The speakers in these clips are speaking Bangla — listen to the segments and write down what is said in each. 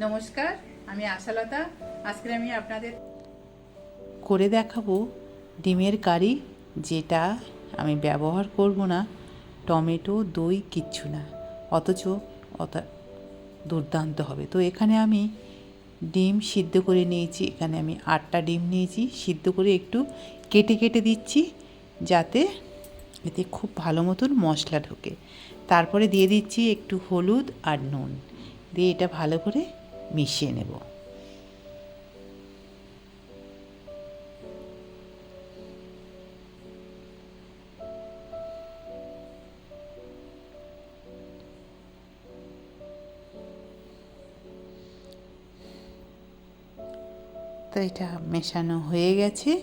নমস্কার, আমি আশালতা। আজকে আমি আপনাদের করে দেখাবো ডিমের কারি, যেটা আমি ব্যবহার করব না। টমেটো, দই, কিচ্ছু না। অথচ অত দুর্দান্ত হবে। তো এখানে আমি ডিম সিদ্ধ করে নিয়েছি। এখানে আমি আটটা ডিম নিয়েছি। সিদ্ধ করে একটু কেটে কেটে দিচ্ছি, যাতে এতে খুব ভালো মতন মশলা ঢোকে। তারপরে দিয়ে দিচ্ছি একটু হলুদ আর নুন। দিয়ে এটা ভালো করে মিশিয়ে নেব। তো এটা মেশানো হয়ে গেছে।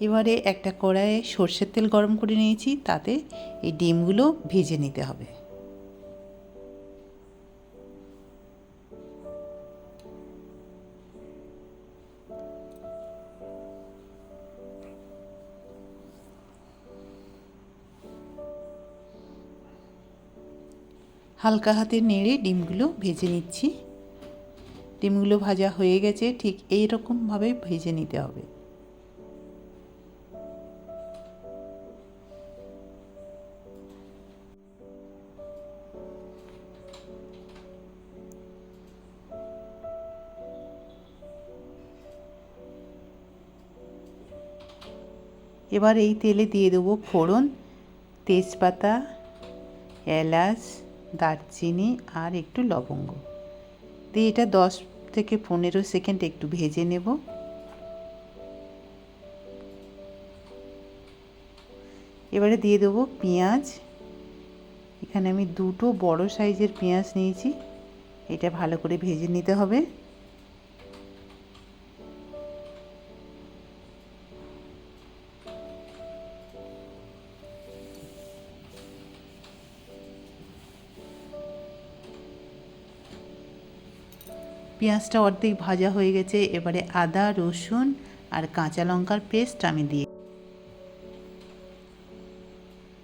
এবারে একটা কড়াইয়ে সর্ষের তেল গরম করে নিয়েছি, তাতে এই ডিমগুলো ভেজে নিতে হবে। হালকা হাতে নেড়ে ডিমগুলো ভেজে নিচ্ছি। ডিমগুলো ভাজা হয়ে গেছে, ঠিক এই রকমভাবে ভেজে নিতে হবে। এবার এই তেলে দিয়ে দেবো ফোড়ন, তেজপাতা, এলাচ দারচিনি আর একটু লবঙ্গ। দিয়ে এটা দশ থেকে পনেরো সেকেন্ড একটু ভেজে নেব। এবারে দিয়ে দেবো পেঁয়াজ। এখানে আমি দুটো বড় সাইজের পেঁয়াজ নিয়েছি। এটা ভালো করে ভেজে নিতে হবে। পেঁয়াজটা অর্ধেক ভাজা হয়ে গেছে। এবারে আদা, রসুন আর কাঁচা লঙ্কার পেস্ট আমি দিয়ে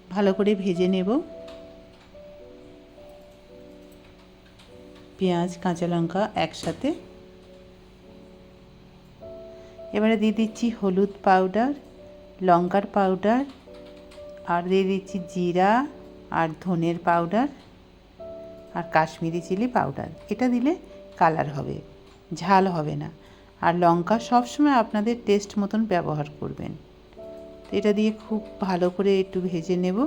ভালো করে ভেজে নেব। পেঁয়াজ, কাঁচা লঙ্কা একসাথে। এবারে দিয়ে দিচ্ছি হলুদ পাউডার, লঙ্কার পাউডার আর দিয়ে দিচ্ছি জিরা আর ধনের পাউডার আর কাশ্মীরি চিলি পাউডার। এটা দিলে কালার হবে, ঝাল হবে না। আর লঙ্কা সবসময় আপনাদের টেস্ট মতন ব্যবহার করবেন। তো এটা দিয়ে খুব ভালো করে একটু ভেজে নেব।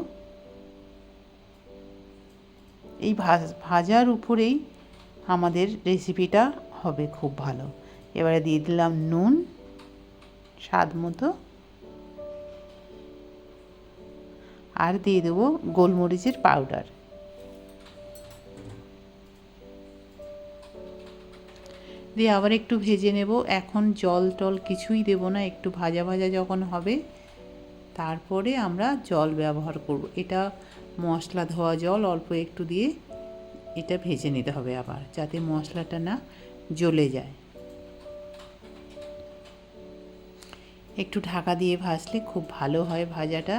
এই ভাজার উপরেই আমাদের রেসিপিটা হবে খুব ভালো। এবারে দিয়ে দিলাম নুন, স্বাদ মতো। আর দিয়ে দেবো গোলমরিচের পাউডার দিয়ে আবার একটু ভেজে নেব। এখন জল টল কিছুই দেব না, একটু ভাজা ভাজা যখন হবে, তারপরে আমরা জল ব্যবহার করব। এটা মশলা ধোয়া জল অল্প একটু দিয়ে এটা ভেজে নিতে হবে আবার, যাতে মশলাটা না জ্বলে যায়। একটু ঢাকা দিয়ে ভাজলে খুব ভালো হয় ভাজাটা।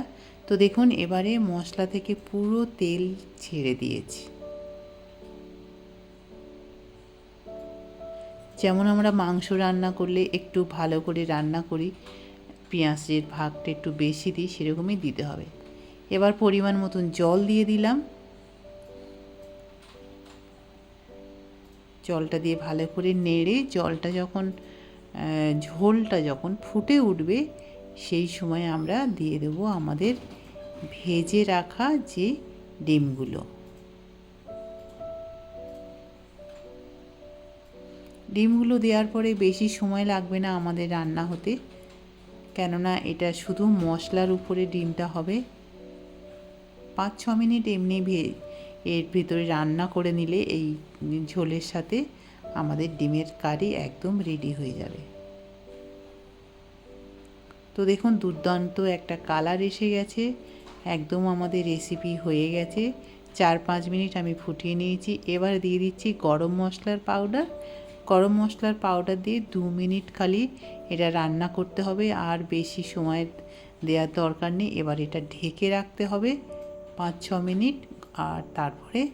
তো দেখুন, এবারে মশলা থেকে পুরো তেল ছেড়ে দিয়েছি। যেমন আমরা মাংস রান্না করলে একটু ভালো করে রান্না করি, পেঁয়াজের ভাগটা একটু বেশি দিই সেরকমই দিতে হবে। এবার পরিমাণ মতন জল দিয়ে দিলাম। জলটা দিয়ে ভালো করে নেড়ে জলটা যখন ঝোলটা যখন ফুটে উঠবে, সেই সময় আমরা দিয়ে দেব আমাদের ভেজে রাখা যে ডিমগুলো। ডিমগুলো দেওয়ার পরে বেশি সময় লাগবে না আমাদের রান্না হতে। কেননা এটা শুধু মশলার উপরে ডিমটা হবে। পাঁচ, ছ মিনিট এমনি এর ভিতরে রান্না করে নিলে এই ঝোলের সাথে আমাদের ডিমের কারি একদম রেডি হয়ে যাবে। তো দেখুন দুর্দান্ত একটা কালার এসে গেছে। একদম আমাদের রেসিপি হয়ে গেছে। চার, পাঁচ মিনিট আমি ফুটিয়ে নিয়েছি। এবার দিয়ে দিচ্ছি গরম মশলার পাউডার গরম মশলার পাউডার দিয়ে দু মিনিট খালি এটা রান্না করতে হবে। আর বেশি সময় দেওয়ার দরকার নেই। এবার এটা ঢেকে রাখতে হবে পাঁচ ছ মিনিট। আর তারপরে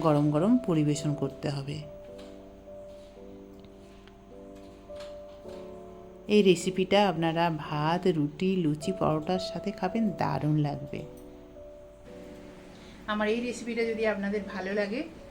গরম গরম পরিবেশন করতে হবে। এই রেসিপিটা আপনারা ভাত, রুটি, লুচি, পরোটার সাথে খাবেন, দারুণ লাগবে। আমার এই রেসিপিটা যদি আপনাদের ভালো লাগে